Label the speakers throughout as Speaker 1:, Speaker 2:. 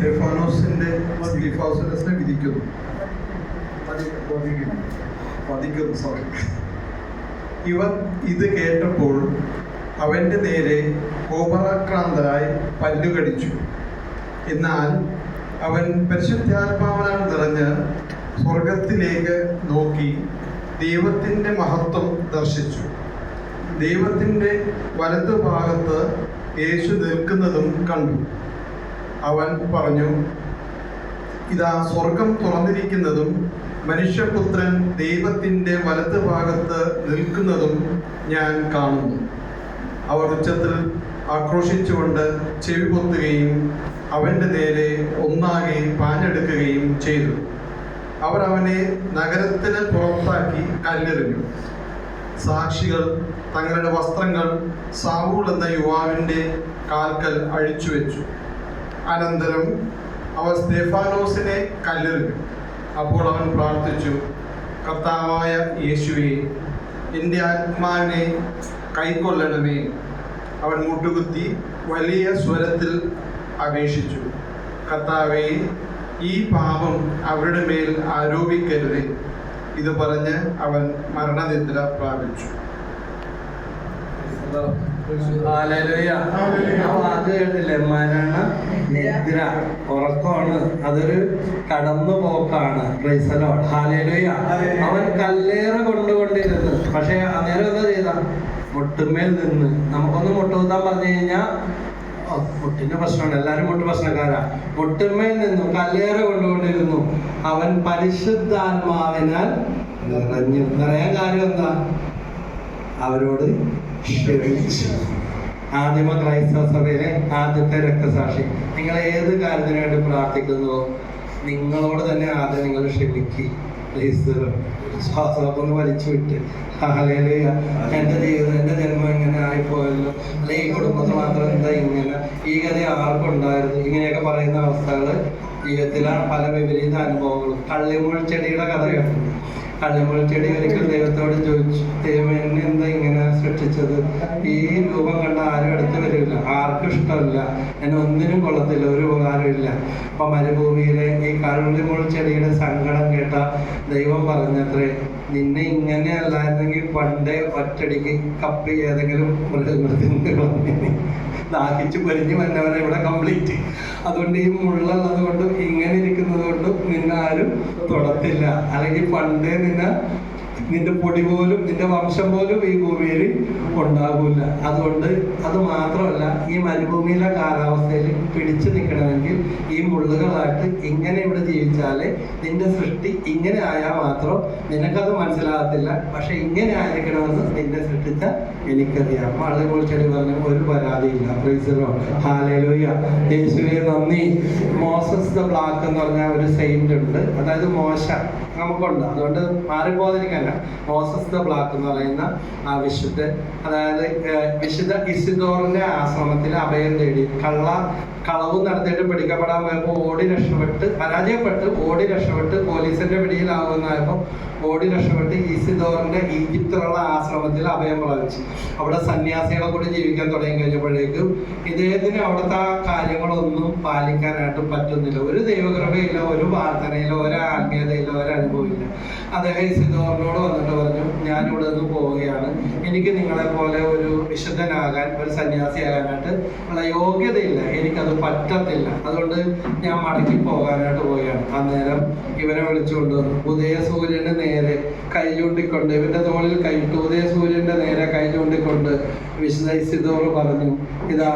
Speaker 1: സ്റ്റെഫാനോസിന്റെ വിധിക്കുന്നു. വധിക്കുന്നു sorry ഇവർ ഇത് കേട്ടപ്പോൾ അവന്റെ നേരെ കോപരാക്രാന്തരായി പല്ലുകടിച്ചു. എന്നാൽ അവൻ പരിശുദ്ധാത്മാവനാൽ നിറഞ്ഞ് സ്വർഗത്തിലേക്ക് നോക്കി ദൈവത്തിന്റെ മഹത്വം ദർശിച്ചു. ദൈവത്തിന്റെ വലതുഭാഗത്ത് യേശു നിൽക്കുന്നതും കണ്ടു. അവൻ പറഞ്ഞു ഇതാ സ്വർഗം തുറന്നിരിക്കുന്നതും മനുഷ്യപുത്രൻ ദൈവത്തിന്റെ വലതുഭാഗത്ത് നിൽക്കുന്നതും ഞാൻ കാണുന്നു. അവർ ഉച്ചത്തിൽ ആക്രോശിച്ചുകൊണ്ട് ചെവി പൊത്തുകയും അവന്റെ നേരെ ഒന്നാകെ പാഞ്ഞെടുക്കുകയും ചെയ്തു. അവർ അവനെ നഗരത്തിന് പുറത്താക്കി കല്ലെറിഞ്ഞു. സാക്ഷികൾ തങ്ങളുടെ വസ്ത്രങ്ങൾ സാവൂൾ എന്ന യുവാവിന്റെ കാൽക്കൽ അഴിച്ചു വെച്ചു അനന്തരം അവർ സ്തേഫാനോസിനെ കല്ലെറിഞ്ഞു. അപ്പോൾ അവൻ പ്രാർത്ഥിച്ചു കർത്താവായ യേശുവെ എന്റെ ആത്മാവിനെ കൈക്കൊള്ളണമേ. അവൻ മുട്ടുകുത്തി വലിയ സ്വരത്തിൽ അപേക്ഷിച്ചു കർത്താവെ ഈ പാപം അവരുടെ മേൽ ആരോപിക്കരുതേ. ഇത് പറഞ്ഞ് അവൻ മരണനിദ്ര പ്രാപിച്ചു.
Speaker 2: വാക്ക് കേട്ടില്ലേ മരണ നിദ്ര. ഉറക്കമാണ്. അതൊരു കടന്നു പോക്കാണ് ഹാലേലുയ അവൻ കല്ലേറ് കൊണ്ടുകൊണ്ടിരുന്നു. പക്ഷെ അന്നേരം എന്താ ചെയ്ത മുട്ടുമേൽ നിന്ന്. നമുക്കൊന്ന് മുട്ടുകുത്താൻ പറഞ്ഞു കഴിഞ്ഞാൽ മുട്ടിന്റെ പ്രശ്നമാണ്. എല്ലാരും മുട്ട് പ്രശ്നക്കാരാ. മുട്ടുമേൽ നിന്നു കല്ലേറ് കൊണ്ടുകൊണ്ടിരുന്നു. അവൻ പരിശുദ്ധാത്മാവിനാൽ നിറഞ്ഞു. നിറയാൻ കാര്യം എന്താ? അവരോട് ക്ഷമിച്ചു. ആദിമ ക്രൈസ്തവ സഭയിലെ ആദ്യത്തെ രക്തസാക്ഷി. നിങ്ങൾ ഏത് കാര്യത്തിന് വേണ്ടി പ്രാർത്ഥിക്കുന്നുവോ നിങ്ങളോട് തന്നെ ആദ്യം നിങ്ങൾ ക്ഷമിക്കുക ഒന്ന് വലിച്ചു വിട്ട് എന്റെ ജീവിതം എന്റെ ജന്മം ഇങ്ങനെ ആയിപ്പോയല്ലോ. അല്ലെ ഈ കുടുംബത്തിൽ മാത്രം എന്താ ഇങ്ങനെ? ഈ കഥ ആർക്കും ഉണ്ടായിരുന്നു ഇങ്ങനെയൊക്കെ പറയുന്ന അവസ്ഥകൾ ജീവിതത്തിലാണ് പല വിപരീത അനുഭവങ്ങളും. കള്ളിമുൾ ചെടിയുടെ കഥ കേട്ടിട്ടുണ്ട്. ചെടി ഒരിക്കൽ ദൈവത്തോട് ചോദിച്ചു ദൈവം എന്നെ എന്താ ഇങ്ങനെ സൃഷ്ടിച്ചത്? ഈ രൂപം കണ്ട ആരും അടുത്ത് വരില്ല. ആർക്കും ഇഷ്ടമില്ല. എന്നെ ഒന്നിനും കൊള്ളത്തില്ല. ഒരു ഉപകാരമില്ല അപ്പൊ മരുഭൂമിയിലെ ഈ കള്ളിമുൾ ചെടിയുടെ സങ്കടം കേട്ട ദൈവം പറഞ്ഞത്രേ നിന്നെ ഇങ്ങനെ അല്ലായിരുന്നെങ്കിൽ പണ്ടേ ഒറ്റടിക്ക് കപ്പി ഏതെങ്കിലും കളഞ്ഞേനെ. ദാഹിച്ച് പൊരിഞ്ഞ് വന്നവനെ ഇവിടെ കംപ്ലീറ്റ്. അതുകൊണ്ട് ഈ മുള്ളുള്ളത് കൊണ്ട് ഇങ്ങനെ ആരും തൊടത്തില്ല. അല്ലെങ്കിൽ പണ്ടേ നിന്നെ നിന്റെ പൊടി പോലും നിന്റെ വംശം പോലും ഈ ഭൂമിയിൽ ഉണ്ടാകില്ല അതുകൊണ്ട് അത് മാത്രമല്ല ഈ മരുഭൂമിയിലെ കാലാവസ്ഥയിൽ പിടിച്ചു നിൽക്കണമെങ്കിൽ ഈ മുള്ളുകളായിട്ട് ഇങ്ങനെ ഇവിടെ ജീവിച്ചാലേ നിന്റെ സൃഷ്ടി ഇങ്ങനെ ആയാൽ മാത്രം നിനക്കത് മനസ്സിലാകത്തില്ല. പക്ഷെ ഇങ്ങനെ ആയിരിക്കണമെന്ന് നിന്നെ സൃഷ്ടിച്ച എനിക്കറിയാം. ആളുകൾ ചെടി പറഞ്ഞ ഒരു പരാതിയില്ല. പ്രൈസറോ ഹാലേലൂയ യേശുവെ നന്ദി. മോസസ് ദ ബ്ലാക്ക് എന്ന് പറഞ്ഞ ഒരു സെയിന്റ് ഉണ്ട്. അതായത് മോശ. നമുക്കുണ്ട്. അതുകൊണ്ട് മാറിപ്പോകാതിരിക്കല്ല ഓസസ് ദ ബ്ലാക്ക് എന്ന് പറയുന്ന ആ വിശുദ്ധൻ അതായത് വിശുദ്ധ ഇസിദോറിന്റെ ആശ്രമത്തിൽ അഭയം തേടി കള്ള കളവ് നടത്തിയിട്ട് പിടിക്കപ്പെടാൻ പോയപ്പോൾ ഓടി രക്ഷപ്പെട്ട് പരാജയപ്പെട്ട് ഓടി രക്ഷപ്പെട്ട് പോലീസിന്റെ പിടിയിലാകുന്നായപ്പോൾ ഓടി രക്ഷപ്പെട്ട് ഈസിദോറിന്റെ ഈജിപ്തിലുള്ള ആശ്രമത്തിൽ അഭയം പ്രാപിച്ചു. അവിടെ സന്യാസികളെ കൂടി ജീവിക്കാൻ തുടങ്ങി കഴിഞ്ഞപ്പോഴേക്കും ഇദ്ദേഹത്തിന് അവിടുത്തെ ആ കാര്യങ്ങളൊന്നും പാലിക്കാനായിട്ട് പറ്റുന്നില്ല. ഒരു ദൈവകൃപയില്ല ഒരു പ്രാർത്ഥനയില്ല ഒരു ആത്മീയതയില്ല ഒരു അനുഭവമില്ല. അദ്ദേഹം ഈസിദോറിനോട് വന്നിട്ട് പറഞ്ഞു ഞാൻ ഇവിടെ നിന്ന് പോവുകയാണ്. എനിക്ക് നിങ്ങളെ പോലെ ഒരു വിശുദ്ധനാകാൻ ഒരു സന്യാസിയാകാനായിട്ട് ഉള്ള യോഗ്യതയില്ല. എനിക്കത് പറ്റത്തില്ല. അതുകൊണ്ട് ഞാൻ മടക്കി പോകാനായിട്ട് പോവുകയാണ്. അന്നേരം ഇവനെ വിളിച്ചുകൊണ്ട് വന്നു. ഉദയ സൂര്യന്റെ നേരെ കൈ ചൂണ്ടിക്കൊണ്ട് ഇവന്റെ തോളിൽ കൈയിട്ട് ഉദയ സൂര്യന്റെ നേരെ കൈ ചൂണ്ടിക്കൊണ്ട് വിശുദ്ധ ഇസിദോർ പറഞ്ഞു. ഇതാ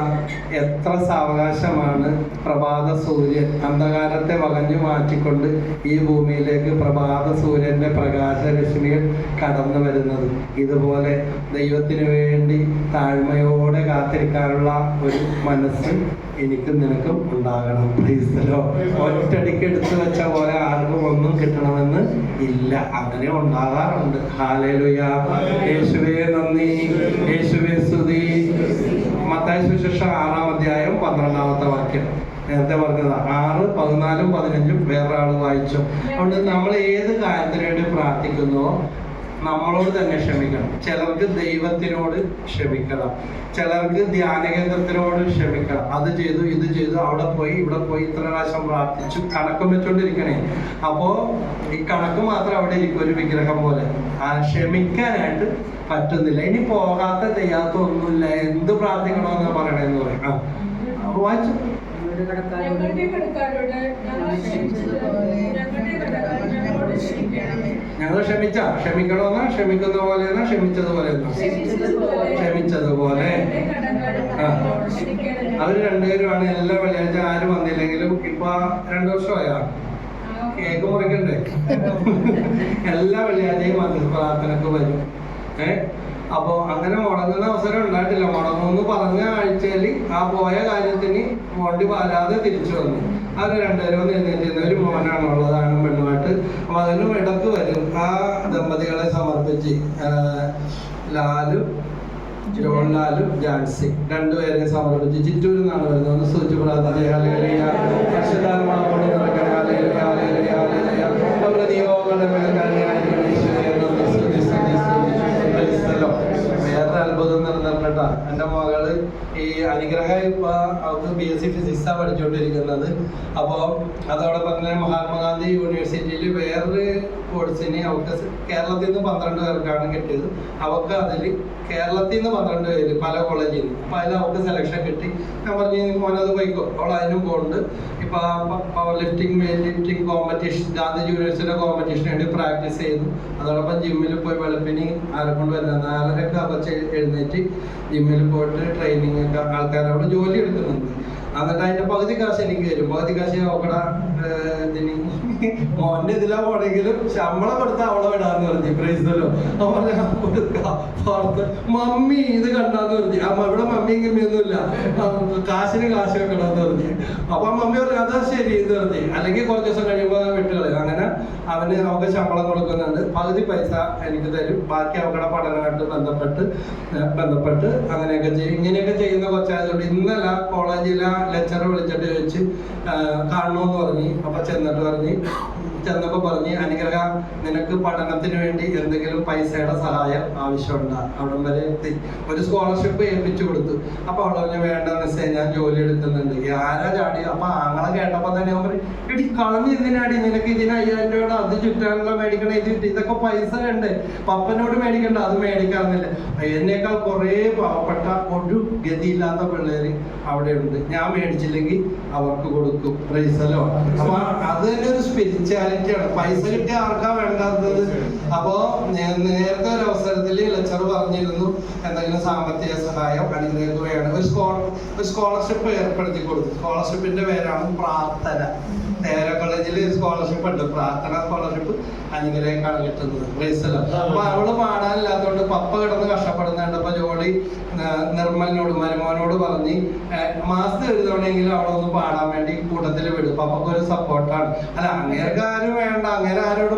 Speaker 2: എത്ര സാവകാശമാണ് പ്രഭാത സൂര്യൻ അന്ധകാരത്തെ വകഞ്ഞു മാറ്റിക്കൊണ്ട് ഈ ഭൂമിയിലേക്ക് പ്രഭാത സൂര്യന്റെ പ്രകാശരശ്മികൾ കടന്നു വരുന്നത്. ഇതുപോലെ ദൈവത്തിന് വേണ്ടി താഴ്മയോടെ കാത്തിരിക്കാനുള്ള ഒരു മനസ്സ് എനിക്കും നിനക്കും ഉണ്ടാകണം. പ്ലീസലോ ഒറ്റടിക്ക് എടുത്തു വെച്ച പോലെ ആർക്കും ഒന്നും കിട്ടണമെന്ന് ഇല്ല. അങ്ങനെ ഉണ്ടാകാറുണ്ട്. ഹാലേലുയ സുശേഷം ആറാം അധ്യായം പന്ത്രണ്ടാമത്തെ വാക്യം. നേരത്തെ പറഞ്ഞത് ആറ് പതിനാലും പതിനഞ്ചും വേറെ ആൾ വായിച്ചു. അതുകൊണ്ട് നമ്മൾ ഏത് കാര്യത്തിന് വേണ്ടി പ്രാർത്ഥിക്കുന്നുവോ നമ്മളോട് തന്നെ ക്ഷമിക്കണം. ചിലർക്ക് ദൈവത്തിനോട് ക്ഷമിക്കണം. ചിലർക്ക് ധ്യാനകേന്ദ്രത്തിനോട് ക്ഷമിക്കണം. അത് ചെയ്തു ഇത് ചെയ്തു അവിടെ പോയി ഇവിടെ പോയി ഇത്ര പ്രാവശ്യം പ്രാർത്ഥിച്ചു കണക്കും വെച്ചോണ്ടിരിക്കണേ. അപ്പോ ഈ കണക്ക് മാത്രം അവിടെ ഇരിക്കും ഒരു വിഗ്രഹം പോലെ. ആ ക്ഷമിക്കാനായിട്ട് പറ്റുന്നില്ല. ഇനി പോകാത്ത ചെയ്യാത്ത ഒന്നുമില്ല. എന്ത് പ്രാർത്ഥിക്കണമെന്ന് പറയണേന്ന് പറയും ആ അപ്പൊ വായിച്ചു.
Speaker 3: ഞങ്ങൾ
Speaker 2: ക്ഷമിച്ച. ക്ഷമിക്കണമെന്നാ ക്ഷമിക്കുന്ന പോലെ ക്ഷമിച്ചതുപോലെ.
Speaker 3: ക്ഷമിച്ചതുപോലെ. ഞങ്ങളോട് ക്ഷമിക്കണമേ.
Speaker 2: രണ്ടുപേരുമാണ് എല്ലാ വെള്ളിയാഴ്ച ആരും വന്നില്ലെങ്കിലും ഇപ്പൊ രണ്ടു വർഷമായാ? കേക്ക് മുറിക്കണ്ടേ? എല്ലാ വെള്ളിയാഴ്ചയും വന്നിട്ട് പ്രാർത്ഥനക്ക് വരും. ഏ? അപ്പൊ അങ്ങനെ മുടങ്ങുന്ന അവസരം ഉണ്ടായിട്ടില്ല. മുടങ്ങുമെന്ന് പറഞ്ഞ ആഴ്ചയിൽ ആ പോയ കാര്യത്തിന് വണ്ടി പാരാതെ തിരിച്ചു വന്നു. അത് രണ്ടുപേരും എഴുന്നേറ്റിരുന്ന. ഒരു മോനാണുള്ളത് ആണും പെണ്ണുമായിട്ട് അപ്പൊ അതിനും ഇടയ്ക്ക് വരും. ആ ദമ്പതികളെ സമർപ്പിച്ച് ലാലു ലാലും ജോൺലാലും ജാൻസി രണ്ടുപേരെ സമർപ്പിച്ച് ചിറ്റൂരിൽ നിന്നാണ് വരുന്നത്. ഒന്ന് സൂചി ഹല്ലേലൂയ, ഹല്ലേലൂയ. നമ്മുടെ നിയോഗങ്ങളുടെ മേൽ കരുണയായിരിക്കണേ നടന്നിട്ടാ എന്റെ മകൾ ഈ അനുഗ്രഹം ഇപ്പൊ അവർക്ക് ബി എസ് സി ഫിസിക്സാ പഠിച്ചുകൊണ്ടിരിക്കുന്നത് അപ്പൊ അതോടൊപ്പം തന്നെ മഹാത്മാഗാന്ധി യൂണിവേഴ്സിറ്റിയിൽ വേറൊരു കോഴ്സിന് അവർക്ക് കേരളത്തിൽ നിന്ന് പന്ത്രണ്ട് പേർക്കാണ് കിട്ടിയത്. അവർക്ക് അതിൽ കേരളത്തിൽ നിന്ന് പന്ത്രണ്ട് പേര് പല കോളേജിൽ നിന്ന് അപ്പൊ അതിൽ അവർക്ക് സെലക്ഷൻ കിട്ടി. ഞാൻ പറഞ്ഞു "നീ മോനത് പോയിക്കോ. അവൾ അതിനും പോകുന്നുണ്ട് ഇപ്പൊ power lifting weight lifting competition Gandhi യൂണിവേഴ്സിറ്റിയുടെ കോമ്പറ്റീഷന് വേണ്ടി പ്രാക്ടീസ് ചെയ്യുന്നു. അതോടൊപ്പം ജിമ്മിൽ പോയി വെളുപ്പിന് കൊണ്ട് വരുന്നത്? നാലരക്ക് അവച്ച് എഴുന്നേറ്റ് ജിമ്മിൽ പോയിട്ട് ട്രെയിനിങ് ഒക്കെ ആൾക്കാരോട് ജോലി എടുക്കുന്നുണ്ട് എന്നിട്ട് അതിന്റെ പകുതി കാശ് എനിക്ക് തരും. പകുതി കാശ് മോന്റെ ഇതിലാ പോണെങ്കിലും ശമ്പളം കൊടുത്താൽ അവളെ വിടാന്ന് പറഞ്ഞു. പ്രൈസല്ലോ കൊടുക്കാം. പുറത്ത് മമ്മി ഇത് കണ്ടാന്ന് പറഞ്ഞു. അമ്മ ഇവിടെ മമ്മി കമ്മിയൊന്നുമില്ല കാശിന് കാശ് വെക്കണമെന്ന് പറഞ്ഞു. അപ്പൊ മമ്മി പറഞ്ഞു അതാ ശരി എന്ന് പറഞ്ഞു. അല്ലെങ്കിൽ കുറച്ച് ദിവസം കഴിയുമ്പോൾ വിട്ടുകളയും അങ്ങനെ അവന് അവൾക്ക് ശമ്പളം കൊടുക്കുന്നുണ്ട് പകുതി പൈസ എനിക്ക് തരും. ബാക്കി അവരുടെ പഠനമായിട്ട് ബന്ധപ്പെട്ട് ബന്ധപ്പെട്ട് അങ്ങനെയൊക്കെ ചെയ്യും. ഇങ്ങനെയൊക്കെ ചെയ്യുന്ന കുറച്ചായതുകൊണ്ട് ഇന്നലെ കോളേജിലെ ലെക്ചർ വിളിച്ചിട്ട് ചോദിച്ച് കാണണമെന്ന് പറഞ്ഞു. അപ്പൊ ചെന്നിട്ട് പറഞ്ഞ് ചെന്നപ്പോ പറഞ്ഞ് അനുഗ്രഹ നിനക്ക് പഠനത്തിന് വേണ്ടി എന്തെങ്കിലും പൈസയുടെ സഹായം ആവശ്യമുണ്ട്. അവിടം വരെ എത്തി. ഒരു സ്കോളർഷിപ്പ് ഏൽപ്പിച്ചു കൊടുത്തു. അപ്പൊ അവിടെ പറഞ്ഞു വേണ്ട മിസ്സേ ഞാൻ ജോലി എടുക്കുന്നുണ്ട്. ആരാ ചാടി? അപ്പൊ ആങ്ങളെ കേട്ടപ്പോ തന്നെ അവൻ പറയും എടി കളഞ്ഞ് ഇതിനാടി നിനക്ക് ഇതിന് അയ്യായിരം രൂപയുടെ അത് ചുറ്റാനുള്ള മേടിക്കണേ ഇത് ഇതൊക്കെ പൈസ ഉണ്ട് പപ്പനോട് മേടിക്കണ്ട അത് മേടിക്കാറുന്നില്ല. എന്നേക്കാൾ കുറേ പാവപ്പെട്ട ഒരു ഗതിയില്ലാത്ത പിള്ളേര് അവിടെ ഉണ്ട് ഞാൻ മേടിച്ചില്ലെങ്കിൽ അവർക്ക് കൊടുക്കും. പ്രൈസലോ അപ്പൊ അത് തന്നെ ഒരു സ്പിരിച്വാലിറ്റി ആണ് പൈസ കിട്ടിയ ആർക്കാ വേണ്ടാത്തത്? അപ്പോ നേരത്തെ ഒരു അവസരത്തിൽ ലെക്ചർ പറഞ്ഞിരുന്നു എന്തെങ്കിലും സാമ്പത്തിക സഹായം അനുഗ്രഹിക്കുകയാണ് ഒരു ഒരു സ്കോളർഷിപ്പ് ഏർപ്പെടുത്തി കൊടുത്തു സ്കോളർഷിപ്പിന്റെ പേരാണ് പ്രാർത്ഥന. തേര കോളേജിൽ ഒരു സ്കോളർഷിപ്പ് ഉണ്ട്. പ്രാർത്ഥന സ്കോളർഷിപ്പ് അനുഗ്രഹം കിട്ടുന്നത് പ്രൈസല്ല അപ്പൊ അവൾ പാടാനില്ലാത്തതുകൊണ്ട് പപ്പ കിടന്ന് കഷ്ടപ്പെടുന്നത് അപ്പൊ ജോളി നിർമ്മലിനോട് മരുമോനോട് പറഞ്ഞ് മാസം എഴുതണമെങ്കിൽ അവളൊന്ന് പാടാൻ വേണ്ടി കൂട്ടത്തിൽ വിടും. പപ്പക്ക് ഒരു സപ്പോർട്ടാണ് അല്ല അങ്ങേർക്ക് ആരും വേണ്ട. അങ്ങനെ ആരോടും